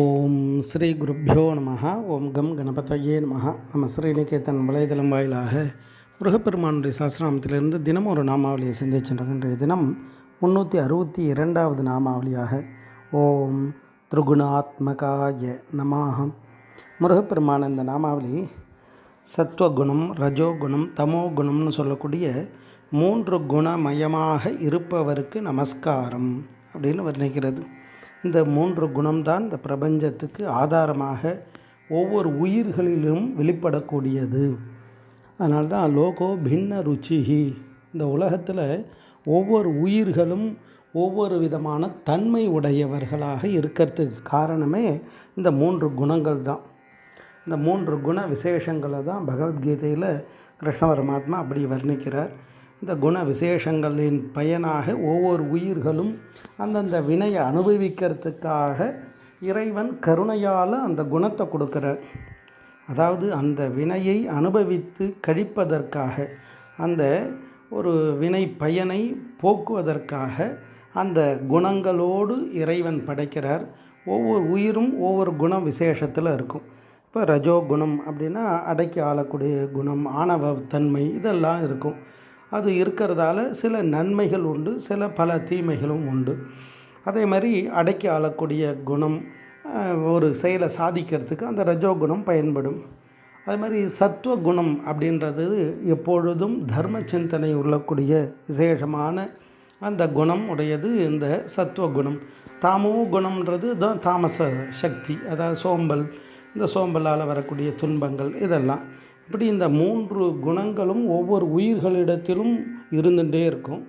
ஓம் ஸ்ரீ குருப்பியோ நம ஓம் கம் கணபதையே நம நம்ம ஸ்ரீநிகேதன் வலைதளம் வாயிலாக முருகப்பெருமானுடைய சாஸ்திரநாமத்திலிருந்து தினம் ஒரு நாமாவளியை சிந்திச்சுன்றோம் இன்றைய தினம் முந்நூற்றி அறுபத்தி இரண்டாவது நாமாவளியாக ஓம் திரிகுணாத்மகாய நமாகம் முருகப்பெருமான இந்த நாமாவளி சத்வகுணம் ரஜோகுணம் தமோகுணம்னு சொல்லக்கூடிய மூன்று குணமயமாக இருப்பவருக்கு நமஸ்காரம் அப்படின்னு வர்ணிக்கிறது. இந்த மூன்று குணம்தான் இந்த பிரபஞ்சத்துக்கு ஆதாரமாக ஒவ்வொரு உயிர்களிலும் வெளிப்படக்கூடியது. அதனால தான் லோகோ பின்ன ருச்சிஹி. இந்த உலகத்தில் ஒவ்வொரு உயிர்களும் ஒவ்வொரு விதமான தன்மை உடையவர்களாக இருக்கிறதுக்கு காரணமே இந்த மூன்று குணங்கள் தான் இந்த மூன்று குண விசேஷங்களை தான் பகவத்கீதையில் கிருஷ்ண பரமாத்மா அப்படி வர்ணிக்கிறார். இந்த குண விசேஷங்களின் பயனாக ஒவ்வொரு உயிர்களும் அந்தந்த வினையை அனுபவிக்கிறதுக்காக இறைவன் கருணையால் அந்த குணத்தை கொடுக்குறார். அதாவது அந்த வினையை அனுபவித்து கழிப்பதற்காக அந்த ஒரு வினை பயனை போக்குவதற்காக அந்த குணங்களோடு இறைவன் படைக்கிறார். ஒவ்வொரு உயிரும் ஒவ்வொரு குண விசேஷத்தில் இருக்கும். இப்போ ரஜோ குணம் அப்படின்னா அடக்கி ஆளக்கூடிய குணம் ஆணவ தன்மை இதெல்லாம் இருக்கும். அது இருக்கிறதால சில நன்மைகள் உண்டு சில பல தீமைகளும் உண்டு. அதே மாதிரி அடக்கி ஆளக்கூடிய குணம் ஒரு செயலை சாதிக்கிறதுக்கு அந்த ரஜோகுணம் பயன்படும். அது மாதிரி சத்துவ குணம் அப்படின்றது எப்பொழுதும் தர்ம சிந்தனை உள்ளக்கூடிய விசேஷமான அந்த குணம் உடையது இந்த சத்துவ குணம். தாமோ குணம்ன்றது தான் தாமச சக்தி அதாவது சோம்பல் இந்த சோம்பலால் வரக்கூடிய துன்பங்கள் இதெல்லாம். இப்படி இந்த மூன்று குணங்களும் ஒவ்வொரு உயிர்களிடத்திலும் இருந்துகிட்டே இருக்கும்.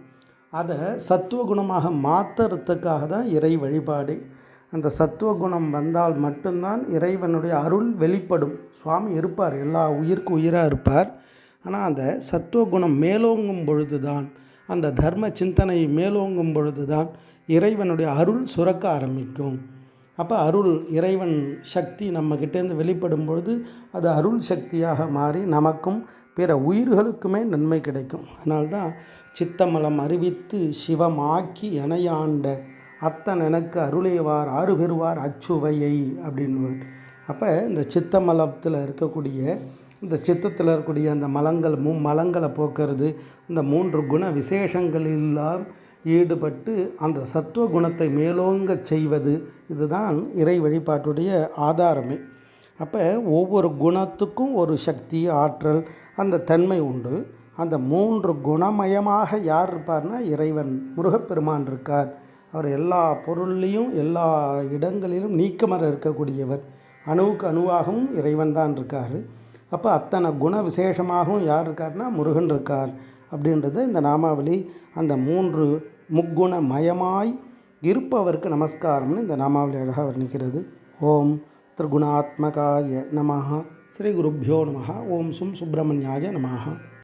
அதை சத்துவ குணமாக மாற்றுறதுக்காக தான் இறை வழிபாடு. அந்த சத்துவ குணம் வந்தால் மட்டும்தான் இறைவனுடைய அருள் வெளிப்படும். சுவாமி இருப்பார் எல்லா உயிருக்கு உயிராக இருப்பார். ஆனால் அந்த சத்துவ குணம் மேலோங்கும் பொழுது தான் அந்த தர்ம சிந்தனை மேலோங்கும் பொழுது தான் இறைவனுடைய அருள் சுரக்க ஆரம்பிக்கும். அப்போ அருள் இறைவன் சக்தி நம்மக்கிட்டேருந்து வெளிப்படும் பொழுது அது அருள் சக்தியாக மாறி நமக்கும் பிற உயிர்களுக்குமே நன்மை கிடைக்கும். அதனால்தான் சித்தமலம் அறிவித்து சிவமாக்கி எனையாண்ட அத்தன் எனக்கு அருளைவார் ஆறு பெறுவார் அச்சுவையை அப்படின்வார் அப்போ இந்த சித்தமலத்தில் இருக்கக்கூடிய இந்த சித்தத்தில் இருக்கக்கூடிய அந்த மலங்கள் மூ மலங்களை போக்குறது இந்த மூன்று குண விசேஷங்களிலாம் ஈடுபட்டு அந்த சத்துவ குணத்தை மேலோங்க செய்வது இதுதான் இறை வழிபாட்டுடைய ஆதாரமே. அப்போ ஒவ்வொரு குணத்துக்கும் ஒரு சக்தி ஆற்றல் அந்த தன்மை உண்டு. அந்த மூன்று குணமயமாக யார் இருப்பார்னா இறைவன் முருகப்பெருமான் இருக்கார். அவர் எல்லா பொருள்லேயும் எல்லா இடங்களிலும் நீக்கமர இருக்கக்கூடியவர். அணுவுக்கு அணுவாகவும் இறைவன் தான் இருக்கார். அப்போ அத்தனை குண விசேஷமாகவும் யார் இருக்கார்னா முருகன் இருக்கார். அப்படின்றத இந்த நாமாவளி அந்த மூன்று முக்குணமயமாய் இருப்பவருக்கு நமஸ்காரம்னு இந்த நாமாவளி அழகாக வர்ணிக்கிறது. ஓம் திரிகுணாத்மகாய நமஹ. ஸ்ரீ குருப்பியோ நமஹ. ஓம் சும் சுப்பிரமணியாய நமஹா.